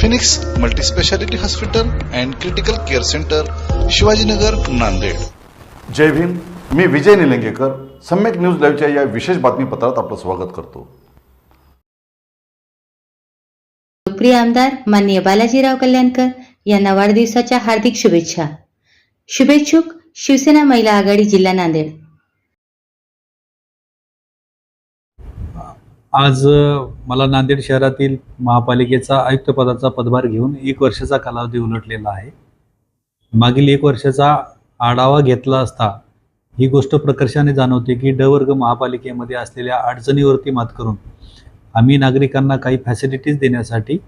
Phoenix multispeciality hospital and critical care centre Shivajinagar Nanded. जय भीम मी Vijay Nilangekar Samyak news लाईव्हच्या या विशेष बातमीपत्रात आपलं स्वागत करतो. लोकप्रिय आमदार माननीय बालाजीराव कल्याणकर यांना वाढदिवसाच्या हार्दिक शुभेच्छा. शुभेच्छुक शिवसेना महिला आघाडी जिल्हा नांदेड. आज मला नांदेड शहरातील महापालिकेचा आयुक्तपदाचा पदभार घेऊन एक वर्षाचा कालावधी उलटलेला आहे. मागील एक वर्षाचा आढावा घेतला असता ही गोष्ट प्रकर्षाने जाणवते की ड वर्ग महापालिकेमध्ये असलेल्या अडचणीवरती मात करून आम्ही नागरिकांना काही फॅसिलिटीज देण्यासाठी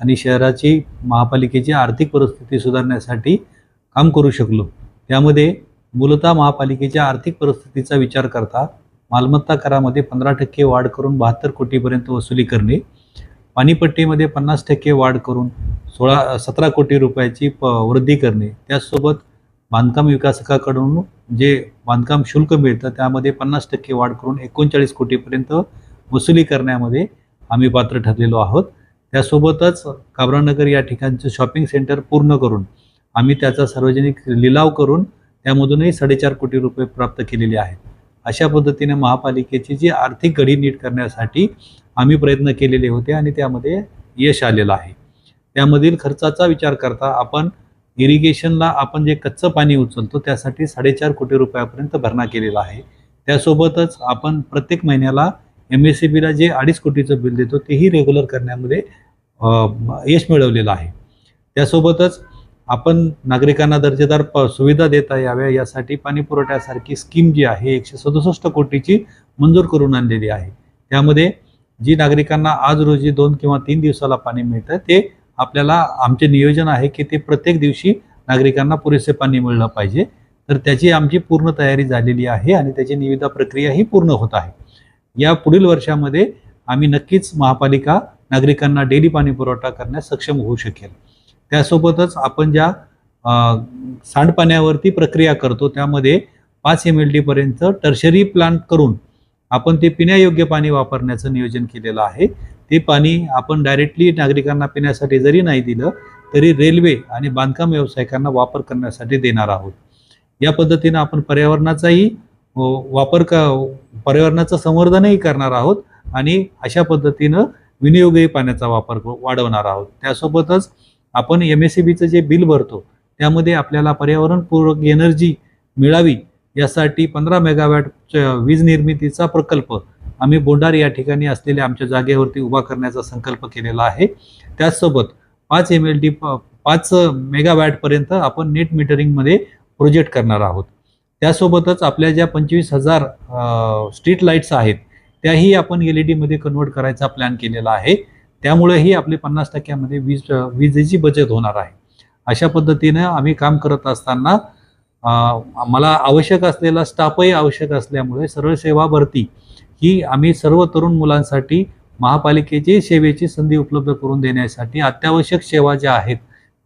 आणि शहराची महापालिकेची आर्थिक परिस्थिती सुधारण्यासाठी काम करू शकलो. त्यामध्ये मूलतः महापालिकेच्या आर्थिक परिस्थितीचा विचार करता मालमत्ता करामध्ये पंधरा टक्के वाढ करून बहात्तर कोटीपर्यंत वसुली करणे. पाणीपट्टीमध्ये पन्नास टक्के वाढ करून सोळा सतरा कोटी रुपयाची प वृद्धी करणे. त्याचसोबत बांधकाम विकासकाकडून जे बांधकाम शुल्क मिळतं त्यामध्ये पन्नास टक्के वाढ करून एकोणचाळीस कोटीपर्यंत वसुली करण्यामध्ये आम्ही पात्र ठरलेलो आहोत. त्यासोबतच काबरानगर या ठिकाणचं शॉपिंग सेंटर पूर्ण करून आम्ही त्याचा सार्वजनिक लिलाव करून त्यामधूनही साडेचार कोटी रुपये प्राप्त केलेले आहेत. अशा पद्धतीने महापालिकेची जी आर्थिक घडी नीट करण्यासाठी आम्ही प्रयत्न केलेले होते आणि त्यामध्ये यश आलेलं आहे. त्यामधील खर्चाचा विचार करता आपण इरिगेशनला आपण जे कच्चं पाणी उचलतो त्यासाठी साडेचार कोटी रुपयापर्यंत भरणा केलेला आहे. त्यासोबतच आपण प्रत्येक महिन्याला एम एस सी बीला जे अडीच कोटीचं बिल देतो तेही रेग्युलर करण्यामध्ये यश मिळवलेलं आहे. त्यासोबतच आपण नागरिकांना दर्जेदार प सुविधा देता याव्या यासाठी पाणी पुरवठ्यासारखी स्कीम जी आहे एकशे सदुसष्ट कोटीची मंजूर करून आणलेली आहे. त्यामध्ये जी नागरिकांना आज रोजी दोन किंवा तीन दिवसाला पाणी मिळतं ते आपल्याला आमचे नियोजन आहे की ते प्रत्येक दिवशी नागरिकांना पुरेसे पाणी मिळलं पाहिजे. तर त्याची आमची पूर्ण तयारी झालेली आहे आणि त्याची निविदा प्रक्रिया ही पूर्ण होत आहे. या पुढील वर्षामध्ये आम्ही नक्कीच महापालिका नागरिकांना डेली पाणी पुरवठा करण्यास सक्षम होऊ शकेल. त्यासोबतच आपण ज्या सांडपाण्यावरती प्रक्रिया करतो त्यामध्ये पाच एम एल डीपर्यंत टर्शरी प्लांट करून आपण ते पिण्यायोग्य पाणी वापरण्याचं नियोजन केलेलं आहे. ते पाणी आपण डायरेक्टली नागरिकांना पिण्यासाठी जरी नाही दिलं तरी रेल्वे आणि बांधकाम व्यावसायिकांना वापर करण्यासाठी देणार आहोत. या पद्धतीनं आपण पर्यावरणाचाही वापर क पर्यावरणाचं संवर्धनही करणार आहोत आणि अशा पद्धतीनं विनियोगही पाण्याचा वापर वाढवणार आहोत. त्यासोबतच आपण एम एस सी बीचं जे बिल भरतो त्यामध्ये आपल्याला पर्यावरणपूरक एनर्जी मिळावी यासाठी पंधरा मेगावॅटच्या वीज निर्मितीचा प्रकल्प आम्ही बोंडार या ठिकाणी असलेल्या आमच्या जागेवरती उभा करण्याचा संकल्प केलेला आहे. त्याचसोबत पाच एम एल डी पाच मेगावॅटपर्यंत आपण नेट मीटरिंगमध्ये प्रोजेक्ट करणार आहोत. त्यासोबतच आपल्या ज्या पंचवीस हजार स्ट्रीट लाईट्स आहेत त्याही आपण एल ई डीमध्ये कन्वर्ट करायचा प्लॅन केलेला आहे. त्यामुळेही आपले पन्नास टक्क्यामध्ये वीज विजेची बचत होणार आहे. अशा पद्धतीनं आम्ही काम करत असताना मला आवश्यक असलेला स्टाफही आवश्यक असल्यामुळे सरळ सेवा भरती ही आम्ही सर्व तरुण मुलांसाठी महापालिकेची सेवेची संधी उपलब्ध करून देण्यासाठी अत्यावश्यक सेवा ज्या आहेत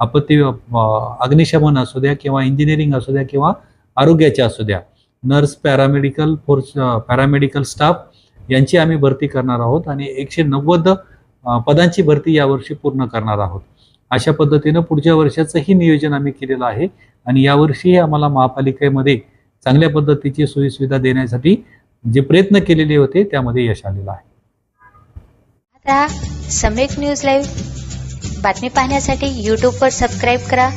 आपत्ती अग्निशमन असू द्या किंवा इंजिनिअरिंग असू द्या किंवा आरोग्याच्या असू द्या nurse paramedical force paramedical staff यांची आम्ही भरती करणार आहोत आणि एकशे नव्वद पदांची भरती यावर्षी पूर्ण करणार आहोत. अशा पद्धतीनं पुढच्या वर्षाचंही नियोजन आम्ही केलेलं आहे आणि यावर्षीही आम्हाला महापालिकेमध्ये चांगल्या पद्धतीची सोयीसुविधा देण्यासाठी जे प्रयत्न केलेले होते त्यामध्ये यश आलेलं आहे. आता सम्यक न्यूज लाईव्ह बातमी पाहण्यासाठी यूट्यूबवर सबस्क्राईब करा.